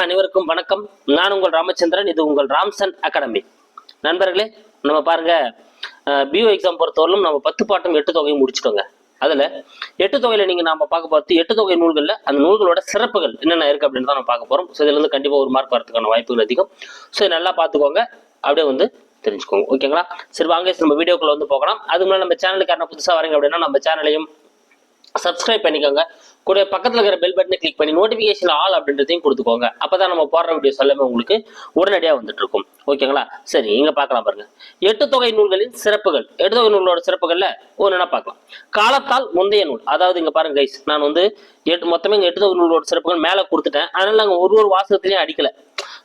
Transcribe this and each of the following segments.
அனைவருக்கும் வணக்கம். நான் உங்கள் ராமச்சந்திரன் இது உங்கள் ராம்சன் அகாடமி. நண்பர்களே நம்ம பாருங்க பிஓ எக்ஸாம் பொறுத்தவரையிலும் நம்ம பத்து பாட்டும் எட்டு தொகையும் முடிச்சுட்டோங்க. அதில் எட்டு தொகையில் நீங்கள் நாம பார்க்க பார்த்து எட்டு தொகை நூல்களில் அந்த நூல்களோட சிறப்புகள் என்னென்ன இருக்குது அப்படின்னு தான் நம்ம பார்க்க போகிறோம் ஸோ இதுலேருந்து கண்டிப்பாக ஒரு மார்க் வரதுக்கான வாய்ப்புகள் அதிகம். ஸோ நல்லா பார்த்துக்கோங்க. அப்படியே வந்து தெரிஞ்சுக்கோங்க. ஓகேங்களா சரி வாங்க நம்ம வீடியோக்குள்ள வந்து போகலாம். அதுக்கு முன்னாடி நம்ம சேனலுக்கு யாரும் புதுசாக வரீங்க அப்படின்னா நம்ம சேனலையும் சப்ஸ்கிரைப் பண்ணிக்கோங்க. கூட பக்கத்தில் இருக்கிற பெல் பட்டனை கிளிக் பண்ணி நோட்டிஃபிகேஷன் ஆல் அப்படின்றதையும் கொடுத்துக்கோங்க. அப்போ தான் நம்ம போடுற வீடியோஸ் எல்லாமே உங்களுக்கு உடனடியாக வந்துட்டு இருக்கும். ஓகேங்களா சரி இங்கே பார்க்கலாம் பாருங்க. எட்டு தொகை நூல்களின் சிறப்புகள். எட்டு தொகை நூலோட சிறப்புகளில் ஒன்றுனா பார்க்கலாம். காலத்தால் முந்தைய நூல். அதாவது இங்கே பாருங்க கைஸ் நான் வந்து எட்டு மொத்தமே இங்கே எட்டு தொகை நூலோட சிறப்புகள் மேலே கொடுத்துட்டேன். அதனால நாங்கள் ஒரு ஒரு வாசகத்திலையும் அடிக்கலை.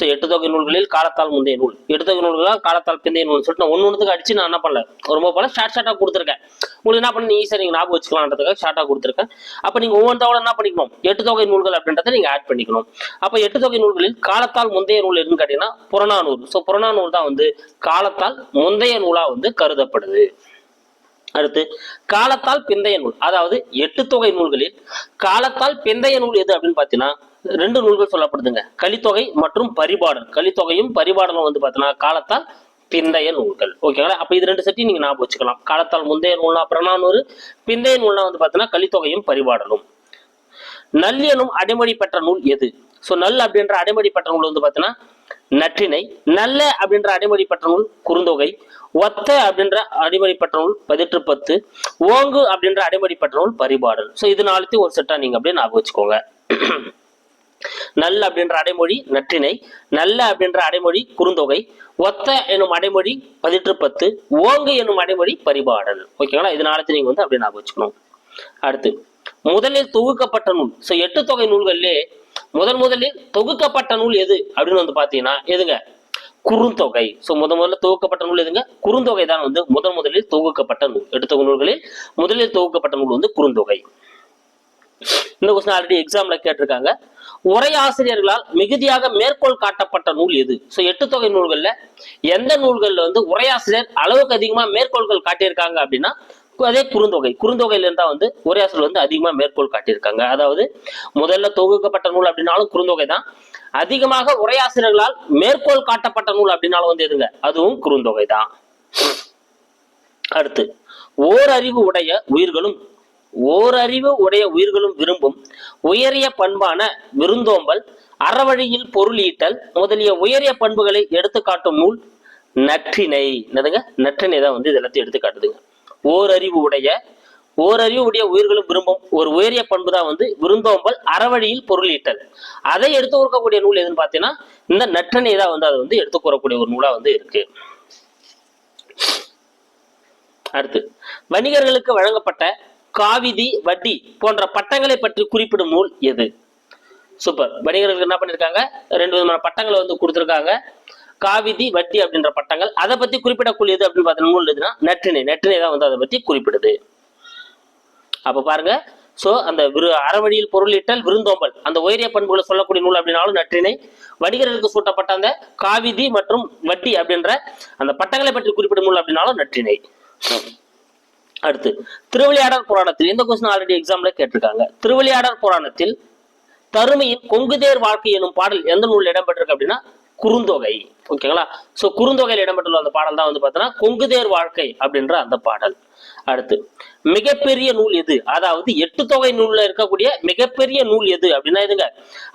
ஸோ எட்டு தொகை நூல்களில் காலத்தால் முந்தைய நூல். எட்டு தொகை நூல்களால் காலத்தால் பிந்தைய நூல் சொல்லிட்டு நான் ஒன்று ஒன்றுக்கு அடிச்சு நான் என்ன பண்ணல. ரொம்ப பல ஷார்ட் ஷார்ட்டாக கொடுத்துருக்கேன். உங்களுக்கு என்ன பண்ணி ஈஸியாக நீங்கள் ஞாபகம் வச்சுக்கலான்றதுக்காக ஷார்ட்டாக கொடுத்துருக்கேன். அப்போ நீங்கள் ஒவ்வொன்றோட என்ன பண்ணிக்கணும்? எட்டு தொகை நூல்கள் அப்படின்றத நீங்கள் ஆட் பண்ணிக்கணும். அப்போ எட்டு தொகை நூல்களில் காலத்தால் முந்தைய நூல் எதுன்னு கேட்டீங்கன்னா புறநானூறு. ஸோ புறநானூறு தான் வந்து காலத்தால் முந்தைய நூலாக வந்து கருதப்படுது. அடுத்து காலத்தால் பிந்தைய நூல். அதாவது எட்டு தொகை நூல்களில் காலத்தால் பிந்தைய நூல் எது அப்படின்னு பார்த்தீங்கன்னா ரெண்டு நூல்கள் சொல்லப்படுதுங்க. கலித்தொகை மற்றும் பரிபாடல். கலித்தொகையும் பரிபாடலும் வந்து பார்த்தீங்கன்னா காலத்தால் பிந்தைய நூல்கள். ஓகேங்களா அப்போ இது ரெண்டு செட்டி நீங்கள் ஞாபகம் வச்சுக்கலாம். காலத்தால் முந்தைய நூல்னா புறநானூறு பிந்தைய நூல்னா வந்து பார்த்தீங்கன்னா கலித்தொகையும் பரிபாடலும். நல் எனும் அடைமொழி பெற்ற நூல் எது? ஸோ நல் அப்படின்ற அடைமொழி பெற்ற நூல் வந்து பார்த்தீங்கன்னா நற்றினை. நல்ல அப்படின்ற அடைமொழி பெற்ற நூல் குறுந்தொகை. ஒத்த அப்படின்ற அடைமொழி பெற்ற நூல் பதிற்று பத்து ஓங்கு அப்படின்ற அடைமொழி பெற்ற நூல் பரிபாடல். ஸோ இது நாலுத்தையும் ஒரு செட்டா நீங்க அப்படியே ஞாபகம் வச்சுக்கோங்க. நல்ல அப்படின்ற அடைமொழி நற்றினை நல்ல அப்படின்ற அடைமொழி குறுந்தொகை ஒத்த என்னும் அடைமொழி பதிற்று பத்து ஓங்கு எனும் அடைமொழி பரிபாடல். ஓகேங்களா? இது நாளைக்கு நீங்க வந்து அப்படியே ஞாபகம் வச்சுக்கணும். அடுத்து முதலில் தொகுக்கப்பட்ட நூல். ஸோ எட்டு தொகை நூல்கள்லே முதன் முதலில் தொகுக்கப்பட்ட நூல் எது அப்படின்னு வந்து பாத்தீங்கன்னா எதுங்க? குறுந்தொகை. ஸோ முத முதல்ல தொகுக்கப்பட்ட நூல் எதுங்க? குறுந்தொகை தான் வந்து முதன் முதலில் தொகுக்கப்பட்ட நூல். எட்டு தொகை நூல்களில் முதலில் தொகுக்கப்பட்ட நூல் வந்து குறுந்தொகை. இந்த கொஸ்டின் ஆல்ரெடி எக்ஸாம்ல கேட்டிருக்காங்க. உரையாசிரியர்களால் மிகுதியாக மேற்கோள் காட்டப்பட்ட நூல் எது ஸோ எட்டு தொகை நூல்கள்ல எந்த நூல்கள்ல வந்து உரையாசிரியர் அளவுக்கு அதிகமா மேற்கோள்கள் காட்டியிருக்காங்க அப்படின்னா அதே குறுந்தொகை. குறுந்தொகையில இருந்தா வந்து உரையாசிரியர் வந்து அதிகமா மேற்கோள் காட்டியிருக்காங்க. அதாவது முதல்ல தொகுக்கப்பட்ட நூல் அப்படின்னாலும் குறுந்தொகை தான். அதிகமாக உரையாசிரியர்களால் மேற்கோள் காட்டப்பட்ட நூல் அப்படின்னாலும் வந்து எதுங்க? அதுவும் குறுந்தொகை தான். அடுத்து ஓரறிவு உடைய உயிர்களும் ஓரறிவு உடைய உயிர்களும் விரும்பும் உயரிய பண்பான விருந்தோம்பல் அறவழியில் பொருள் ஈட்டல் முதலிய உயரிய பண்புகளை எடுத்து காட்டும் நூல் நற்றினை. என்னதுங்க? நற்றினை தான் வந்து இது எல்லாத்தையும் எடுத்து காட்டுதுங்க. ஓரறிவு உடைய ஓரறிவு உடைய உயிர்களும் விரும்பும் ஒரு உயரிய பண்பு தான் வந்து விருந்தோம்பல் அறவழியில் பொருள் ஈட்டல் அதை எடுத்து கொடுக்கக்கூடிய நூல் எதுன்னு பார்த்தீங்கன்னா இந்த நற்றினை தான் வந்து அதை வந்து எடுத்து கூறக்கூடிய ஒரு நூலா வந்து இருக்கு. அடுத்து வணிகர்களுக்கு வழங்கப்பட்ட காவிதி வட்டி போன்ற பட்டங்களை பற்றி குறிப்பிடும் நூல் எது? சூப்பர் வணிகர்களுக்கு என்ன பண்ணிருக்காங்க? ரெண்டு விதமான பட்டங்களை வந்து கொடுத்துருக்காங்க. காவிதி வட்டி அப்படின்ற பட்டங்கள். அதை பத்தி குறிப்பிடக்கூடியது அப்படின்னு பார்த்தீங்கன்னா நூல் எதுனா நற்றினை. நற்றினை தான் வந்து அதை பத்தி குறிப்பிடுது. அப்ப பாருங்க. சோ அந்த விரு அறவழியில் பொருளீட்டல் விருந்தோம்பல். அந்த உயரிய பண்புகளை சொல்லக்கூடிய நூல் அப்படின்னாலும் நற்றினை. வணிகர்களுக்கு சூட்டப்பட்ட அந்த காவிதி மற்றும் வட்டி அப்படின்ற அந்த பட்டங்களை பற்றி குறிப்பிடும் நூல் அப்படின்னாலும் நற்றினை. அடுத்து திருவிளையாடல் புராணத்தில் இந்த கொஸ்டின் ஆல்ரெடி எக்ஸாம்ல கேட்டிருக்காங்க. திருவிளையாடல் புராணத்தில் தருமையின் கொங்குதேர் வாழ்க்கை எனும் பாடல் எந்த நூலில் இடம்பெற்றிருக்கு அப்படின்னா குறுந்தொகை. ஓகேங்களா சோ குறுந்தொகையில் இடம்பெற்றுள்ள அந்த பாடல் தான் வந்து பார்த்தோன்னா கொங்குதேர் வாழ்க்கை அப்படின்ற அந்த பாடல். அடுத்து மிகப்பெரிய நூல் எது? அதாவது எட்டு தொகை நூல்ல இருக்கக்கூடிய மிகப்பெரிய நூல் எது? அப்படின்னா இதுங்க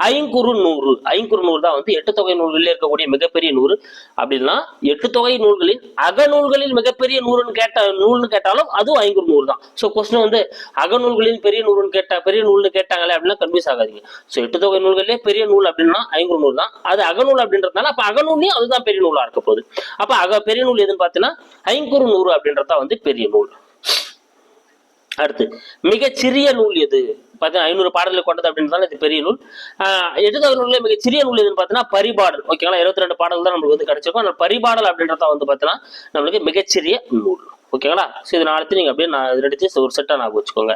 ஐங்குறு நூறு. ஐங்குறு நூறு தான் வந்து எட்டு தொகை நூல்களில் இருக்கக்கூடிய மிகப்பெரிய நூறு. அப்படின்னா எட்டு தொகை நூல்களில் அகநூல்களில் மிகப்பெரிய நூறுன்னு கேட்ட நூல்னு கேட்டாலும் அதுவும் ஐங்குறு நூறு தான். ஸோ கொஸ்டின் வந்து அகநூல்களில் பெரிய நூறுன்னு கேட்டா பெரிய நூல்னு கேட்டாங்களே அப்படின்னா கன்ஃபியூஸ் ஆகாதீங்க. ஸோ எட்டு தொகை நூல்களிலே பெரிய நூல் அப்படின்னா ஐங்குறு நூறு தான். அது அகநூல் அப்படின்றதுனால அப்ப அகநூல்லையும் அதுதான் பெரிய நூலா இருக்க போகுது. அப்ப அக பெரிய நூல் எதுன்னு பார்த்தீங்கன்னா ஐங்குறு நூறு அப்படின்றதான் வந்து பெரிய நூல். அடுத்து மிகச்சிறிய நூல் எது? பார்த்தீங்கன்னா ஐநூறு பாடல்களை கொண்டது அப்படின்றதால இது பெரிய நூல். ஆஹ் எட்டுத்தொகை நூல்ல மிகச் சிறிய நூல் எதுன்னு பார்த்தீங்கன்னா பரிபாடல். ஓகேங்களா? இருபத்தி ரெண்டு பாடல் தான் நம்மளுக்கு வந்து கிடைச்சிருக்கும். அந்த பரிபாடல் அப்படின்றத வந்து பார்த்தீங்கன்னா நம்மளுக்கு மிகச்சிறிய நூல். ஓகேங்களா? ஸோ இது நாளைக்கு நீங்கள் அப்படியே நான் இது எடுத்து ஒரு செட்டாக நான் வச்சுக்கோங்க.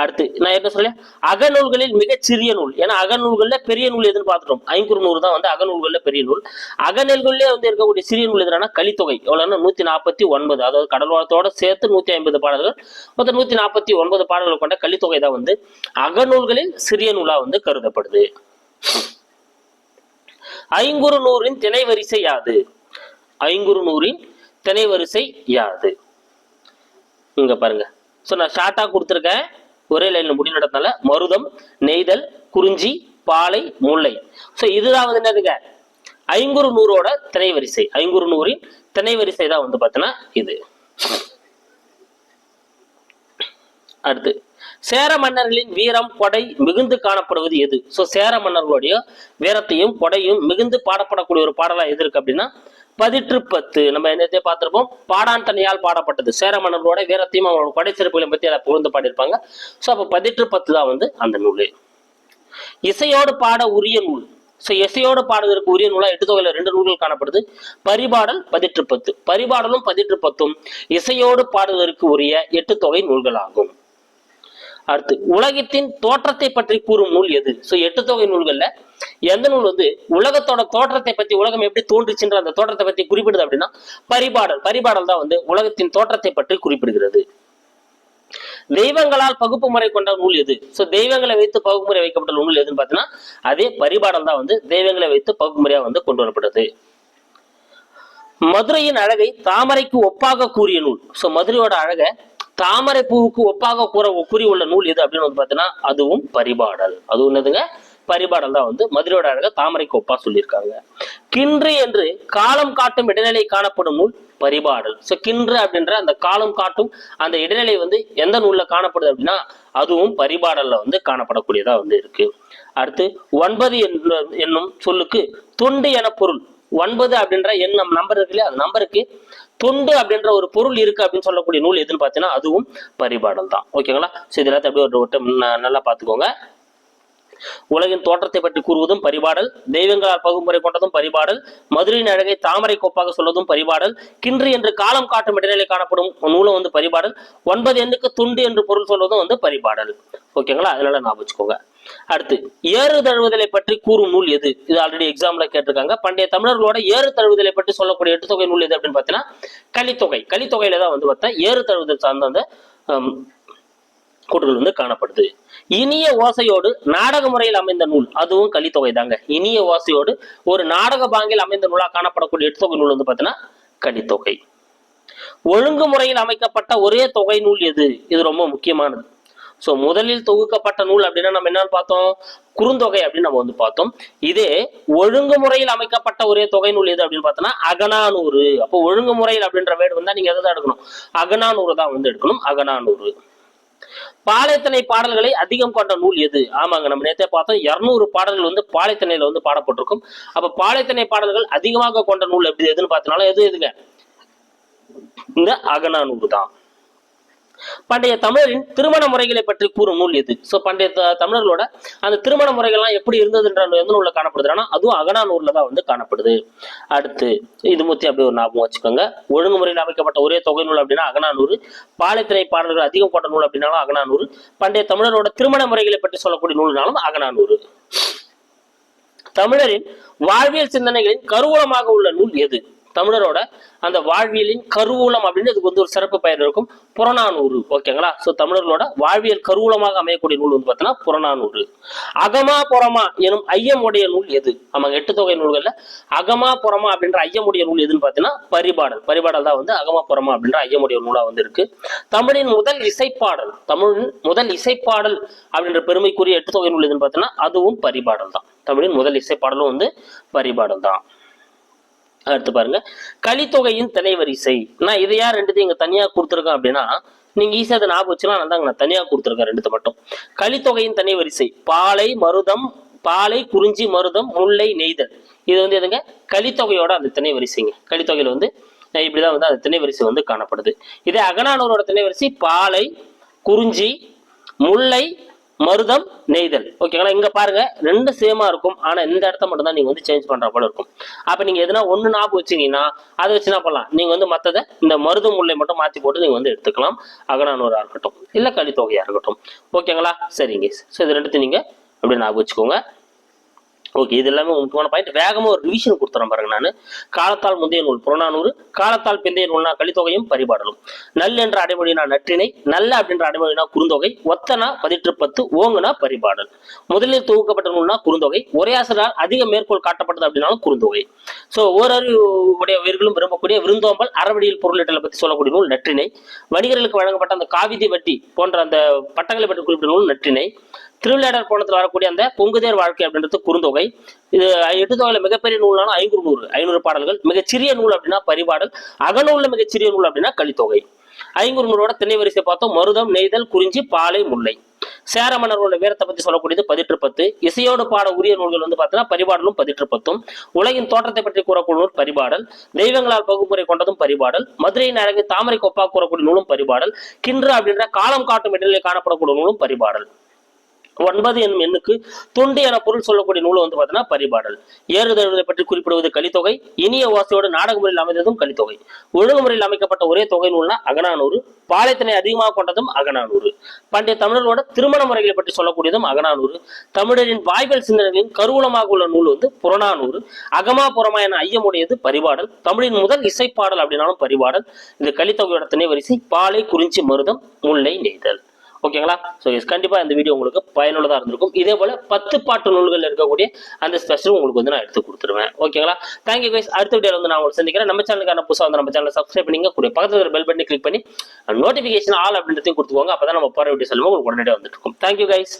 அடுத்து நான் என்ன சொல்ல அகநூல்களில் மிகச்சிறிய நூல். ஏன்னா அகநூல்களில் பெரிய நூல் எதுன்னு பார்த்துட்டோம். ஐங்குறு நூறு தான் வந்து அகநூல்களில் பெரிய நூல். அகநூல்களிலே வந்து இருக்கக்கூடிய சிறிய நூல் எதுனா கலித்தொகை. எவ்வளோன்னா நூற்றி நாற்பத்தி ஒன்பது. அதாவது கடல்வாளத்தோட சேர்த்து நூற்றி ஐம்பது பாடல்கள். மொத்தம் நூற்றி நாற்பத்தி ஒன்பது பாடல்கள் கொண்ட கலித்தொகை தான் வந்து அகநூல்களில் சிறிய நூலாக வந்து கருதப்படுது. ஐங்குறு நூறின் திணை வரிசை யாது? ஐங்குறு நூறின் திணை வரிசை யாது? இங்கே பாருங்க. ஸோ நான் ஷார்ட்டா கொடுத்துருக்கேன். ஒரே லைனில் முடி நடத்தினால மருதம் நெய்தல் குறிஞ்சி பாலை முல்லை. ஸோ இதுதான் வந்து என்னதுங்க? ஐங்குறு நூறோட திணை வரிசை ஐங்குறு நூறின் திணை வரிசை தான் வந்து பார்த்தீங்கன்னா இது. அடுத்து சேர மன்னர்களின் வீரம் கொடை மிகுந்து காணப்படுவது எது? ஸோ சேர மன்னர்களுடைய வீரத்தையும் கொடையும் மிகுந்து பாடப்படக்கூடிய ஒரு பாடலா எது இருக்கு அப்படின்னா பதிற்று பத்து. நம்ம என்னத்தையே பார்த்துருப்போம். பாடான் தனியால் பாடப்பட்டது. சேர மன்னர்களோட வீரத்தையும் அவங்களோட கொடை சிறப்புகளையும் அதை புகழ்ந்து பாடியிருப்பாங்க. ஸோ அப்போ பதிற்று பத்து தான் வந்து அந்த நூல். இசையோடு பாட உரிய நூல். ஸோ இசையோடு பாடுவதற்கு உரிய நூலாக எட்டு தொகையில் ரெண்டு நூல்கள் காணப்படுது. பரிபாடல் பதிற்று பத்து. பரிபாடலும் பதிற்று பத்தும் இசையோடு பாடுவதற்கு உரிய எட்டு தொகை நூல்களாகும். அடுத்து உலகத்தின் தோற்றத்தை பற்றி கூறும் நூல் எது? ஸோ எட்டு தொகை நூல்கள்ல எந்த நூல் வந்து உலகத்தோட தோற்றத்தை பத்தி உலகம் எப்படி தோன்றுச்சுன்ற அந்த தோற்றத்தை பத்தி குறிப்பிடுது அப்படின்னா பரிபாடல். பரிபாடல் தான் வந்து உலகத்தின் தோற்றத்தை பற்றி குறிப்பிடுகிறது. தெய்வங்களால் பகுப்பு முறை கொண்ட நூல் எது? ஸோ தெய்வங்களை வைத்து பகுப்புமுறை வைக்கப்பட்ட நூல் எதுன்னு பார்த்தீங்கன்னா அதே பரிபாடல் தான் வந்து தெய்வங்களை வைத்து பகுப்புமுறையா வந்து கொண்டு வரப்பட்டது மதுரையின் அழகை தாமரைக்கு ஒப்பாக கூறிய நூல். ஸோ மதுரையோட அழகை தாமரை பூவுக்கு ஒப்பாக கூற கூறி உள்ள நூல் எது அப்படின்னு வந்து பார்த்தீங்கன்னா அதுவும் பரிபாடல். அதுவும் என்னதுங்க? பரிபாடல் தான் வந்து மதுரையோட அழகை தாமரைக்கு ஒப்பா சொல்லியிருக்காங்க. கின்று என்று காலம் காட்டும் இடைநிலை காணப்படும் நூல் பரிபாடல். ஸோ கின்று அப்படின்ற அந்த காலம் காட்டும் அந்த இடைநிலை வந்து எந்த நூல்ல காணப்படுது அப்படின்னா அதுவும் பரிபாடல்ல வந்து காணப்படக்கூடியதா வந்து இருக்கு. அடுத்து ஒன்பது என்ற- என்னும் சொல்லுக்கு தொண்டு என பொருள். ஒன்பது அப்படின்ற எண் நம் நம்பர் இருக்கு இல்லையா? அந்த நம்பருக்கு தொண்டு அப்படின்ற ஒரு பொருள் இருக்கு அப்படின்னு சொல்லக்கூடிய நூல் எதுன்னு பார்த்தீங்கன்னா அதுவும் பரிபாடல் தான். ஓகேங்களா ஸோ இது எல்லாத்தையும் அப்படியே ஒரு நல்லா பார்த்துக்கோங்க. உலகின் தோற்றத்தை பற்றி கூறுவதும் பரிபாடல் தெய்வங்களால் பகுமுறை கொண்டதும் பரிபாடல் மதுரையின் அழகை தாமரை கோப்பாக சொல்வதும் பரிபாடல் கின்று என்று காலம் காட்டும் இடைநிலை காணப்படும் நூலும் வந்து பரிபாடல் ஒன்பது எண்ணுக்கு துண்டு என்று பொருள் சொல்வதும் வந்து பரிபாடல். ஓகேங்களா அதனால நான் வச்சுக்கோங்க. அடுத்து ஏறு தழுவுதலை பற்றி கூறும் நூல் எது? இது ஆல்ரெடி எக்ஸாம்ல கேட்டிருக்காங்க. பண்டைய தமிழர்களோட ஏறு தழுவுதலை பற்றி சொல்லக்கூடிய எட்டுத்தொகை நூல் எது அப்படின்னு பார்த்தீங்கன்னா கலித்தொகை. கலித்தொகையில தான் வந்து பார்த்தா ஏறு தழுவுதல் சார்ந்த அந்த கூட்டுகள் வந்து காணப்படுது. இனிய ஓசையோடு நாடக முறையில் அமைந்த நூல் அதுவும் கலித்தொகை தாங்க. இனிய ஓசையோடு ஒரு நாடக பாங்கில் அமைந்த நூலாக காணப்படக்கூடிய எட்டுத்தொகை நூல் வந்து பார்த்தீங்கன்னா கலித்தொகை. ஒழுங்கு முறையில் அமைக்கப்பட்ட ஒரே தொகை நூல் எது? இது ரொம்ப முக்கியமானது. ஸோ முதலில் தொகுக்கப்பட்ட நூல் அப்படின்னா நம்ம என்னன்னு பார்த்தோம்? குறுந்தொகை அப்படின்னு நம்ம வந்து பார்த்தோம். இதே ஒழுங்கு முறையில் அமைக்கப்பட்ட ஒரே தொகை நூல் எது அப்படின்னு பார்த்தோம்னா அகனானூறு அப்போ ஒழுங்குமுறையில் அப்படின்ற வேர்டு வந்தா நீங்க எதை தான் எடுக்கணும்? அகனானூறு தான் வந்து எடுக்கணும். அகனானூறு பாலைத்தனை பாடல்களை அதிகம் கொண்ட நூல் எது? ஆமாங்க நம்ம நேத்தே பார்த்தோம். இருநூறு பாடல்கள் வந்து பாலைத்தனையில வந்து பாடப்பட்டிருக்கும். அப்ப பாலைத்தனை பாடல்கள் அதிகமாக கொண்ட நூல் எப்படி எதுன்னு பார்த்தனால எது எதுங்க? இந்த அகநானூறு தான். பண்டைய தமிழரின் திருமண முறைகளை பற்றி கூறும் நூல் எது? சோ பண்டைய தமிழர்களோட அந்த திருமண முறைகள்லாம் எப்படி இருந்ததுன்ற எந்த நூலில் காணப்படுதுன்னா அதுவும் அகநானூர்ல தான் வந்து காணப்படுது. அடுத்து இது முத்தி அப்படி ஒரு ஞாபகம் வச்சுக்கோங்க. ஒழுங்குமுறையில் அமைக்கப்பட்ட ஒரே தொகை நூல் அப்படின்னா அகநானூறு. பாலைத்திரை பாடல்கள் அதிகம் கொண்ட நூல் அப்படின்னாலும் அகநானூறு. பண்டைய தமிழரோட திருமண முறைகளை பற்றி சொல்லக்கூடிய நூல்னாலும் அகநானூறு. தமிழரின் வாழ்வியல் சிந்தனைகளின் கருவூலமாக உள்ள நூல் எது? தமிழரோட அந்த வாழ்வியலின் கருவூலம் அப்படின்னு இதுக்கு வந்து ஒரு சிறப்பு பெயர் இருக்கும். புறநானூறு. ஓகேங்களா சோ தமிழர்களோட வாழ்வியல் கருவூலமாக அமையக்கூடிய நூல் வந்து பார்த்தீங்கன்னா புறநானூறு. அகமா புறமா எனும் ஐயமுடைய நூல் எது? ஆமாங்க எட்டு தொகை நூல்களில் அகமா புறமா அப்படின்ற ஐயமுடைய நூல் எதுன்னு பார்த்தீங்கன்னா பரிபாடல். பரிபாடல் தான் வந்து அகமா புறமா அப்படின்ற ஐயமுடைய நூலா வந்து இருக்கு. தமிழின் முதல் இசைப்பாடல் தமிழின் முதல் இசைப்பாடல் அப்படின்ற பெருமைக்குரிய எட்டு தொகை நூல் எதுன்னு பார்த்தீங்கன்னா அதுவும் பரிபாடல் தான். தமிழின் முதல் இசைப்பாடலும் வந்து பரிபாடல் தான். அடுத்து பாருங்க. கலித்தொகையின் தலைவரிசை. நான் இதை யார் ரெண்டுத்தையும் இங்க தனியா கொடுத்துருக்கேன் அப்படின்னா நீங்க ஈஸியா அதை ஞாபகம் வச்சுக்கலாம். நான் நான் தனியா கொடுத்துருக்கேன் ரெண்டுத்தை மட்டும். கலித்தொகையின் தனிவரிசை பாலை மருதம் பாலை குறிஞ்சி மருதம் முல்லை நெய்தல். இது வந்து எதுங்க? கலித்தொகையோட அந்த திணை வரிசைங்க கலித்தொகையில வந்து இப்படிதான் வந்து அந்த திணை வரிசை வந்து காணப்படுது. இதே அகனானூரோட திணை வரிசை பாலை குறிஞ்சி முல்லை மருதம் நெய்தல். ஓகேங்களா இங்க பாருங்க ரெண்டு சேமா இருக்கும். ஆனா இந்த இடத்த மட்டும் தான் நீங்க வந்து சேஞ்ச் பண்ற போல இருக்கும். அப்ப நீங்க எதுனா ஒண்ணு ஞாபகம் வச்சீங்கன்னா அதை வச்சு என்ன பண்ணலாம்? நீங்க வந்து மத்ததை இந்த மருதம் முல்லை மட்டும் மாத்தி போட்டு நீங்க வந்து எடுத்துக்கலாம். அகனானூரா இருக்கட்டும். இல்ல கழித்தொகையா இருக்கட்டும். ஓகேங்களா சரிங்க. ஸோ இது ரெண்டுத்தையும் நீங்க அப்படியே ஞாபகம் வச்சுக்கோங்க. ஓகே இது எல்லாமே முக்கியமான பாயிண்ட் வேகமாக ஒரு ரிவிஷன் கொடுத்துறேன் பாருங்க நான். காலத்தால் முந்தைய நூல் புறநானூறு. காலத்தால் பிந்தைய நூல்னா கலித்தொகையும் பரிபாடலும். நல் என்ற அடைமொழினா நற்றினை நல்ல அப்படின்ற அடைமொழினா குறுந்தொகை ஒத்தனா பதிற்று பத்து ஓங்குனா பரிபாடல். முதலில் தொகுக்கப்பட்ட நூல்னா குறுந்தொகை உரையாசிரியரால் அதிக மேற்கோள் காட்டப்பட்டது அப்படின்னாலும் குறுந்தொகை. ஸோ ஓரறிவு உடைய உயிர்களும் விரும்பக்கூடிய விருந்தோம்பல் அறவடியில் பொருளிட்டலை பற்றி சொல்லக்கூடிய நூல் நற்றினை. வணிகர்களுக்கு வழங்கப்பட்ட அந்த காவிதி வட்டி போன்ற அந்த பட்டங்களை பற்றி குறிப்பிட்ட நூல் நற்றினை. திருவிளையாடல் கோணத்தில் வரக்கூடிய அந்த பொங்குதேர் வாழ்க்கை அப்படின்றது குறுந்தொகை. இது எட்டு தொகையில மிகப்பெரிய நூலான ஐநூறு நூறு ஐநூறு பாடல்கள். மிகச்சிறிய நூல் அப்படின்னா பரிபாடல். அகநூல்ல மிகச்சிறிய நூல் அப்படின்னா கலித்தொகை. ஐநூறு நூலோட திணை வரிசை பார்த்தோம். மருதம் நெய்தல் குறிஞ்சி பாலை முல்லை. சேர மன்னர்களோட வீரத்தை பத்தி சொல்லக்கூடியது பதிற்று பத்து. இசையோடு பாட உரிய நூல்கள் வந்து பார்த்தீங்கன்னா பரிபாடலும் பதிற்று பத்தும். உலகின் தோற்றத்தை பற்றி கூறக்கூடிய நூல் பரிபாடல். தெய்வங்களால் பகுமுறை கொண்டதும் பரிபாடல். மதுரையின் அரங்கு தாமரை கொப்பா கூறக்கூடிய நூலும் பரிபாடல். கின்று அப்படின்ற காலம் காட்டும் இடங்களில் காணப்படக்கூடிய நூலும் பரிபாடல். ஒன்பது என்னும் எண்ணுக்கு துண்டு என பொருள் சொல்லக்கூடிய நூல் வந்து பார்த்தீங்கன்னா பரிபாடல். ஏறுதழுவதை பற்றி குறிப்பிடுவது கலித்தொகை இனிய ஓசையோடு நாடக முறையில் அமைந்ததும் கலித்தொகை. ஒழுங்குமுறையில் அமைக்கப்பட்ட ஒரே தொகை நூல்னா அகனானூறு பாலைத்தனை அதிகமாக கொண்டதும் அகனானூறு பண்டைய தமிழர்களோட திருமண முறைகளை பற்றி சொல்லக்கூடியதும் அகனானூறு தமிழரின் வாய்கள் சிந்தனைகளின் கருவூலமாக உள்ள நூல் வந்து புறநானூறு. அகமா புறமா என ஐயமுடையது பரிபாடல். தமிழின் முதல் இசைப்பாடல் அப்படின்னாலும் பரிபாடல். இது கலித்தொகையோட திணை வரிசை பாலை குறிஞ்சி மருதம் முல்லை நெய்தல். ஓகேங்களா? ஸோ எஸ் கண்டிப்பாக இந்த வீடியோ உங்களுக்கு பயனுள்ளதாக இருந்திருக்கும். இதே போல் பத்து பாட்டு நூல்கள் இருக்கக்கூடிய அந்த ஸ்பெஷல் உங்களுக்கு வந்து நான் எடுத்து கொடுத்துருவேன். ஓகேங்களா? தேங்க்யூ கைஸ் அடுத்த வீடியோவில் வந்து நான் உங்களுக்கு சந்திக்கிறேன். நம்ம சேனலுக்கான புதுசாக வந்து நம்ம சேனலை சப்ஸ்கிரைப் பண்ணிங்க. கூட பக்கத்தில் இருக்கிற பெல் பட்டனை கிளிக் பண்ணி நோட்டிஃபிகேஷன் ஆல் அப்படின்றதையும் கொடுத்துக்கோங்க. அப்போ தான் நம்ம போகிற வீடியோ செல்வம் உங்களுக்கு உடனடியாக வந்துட்டு இருக்கும். Thank you guys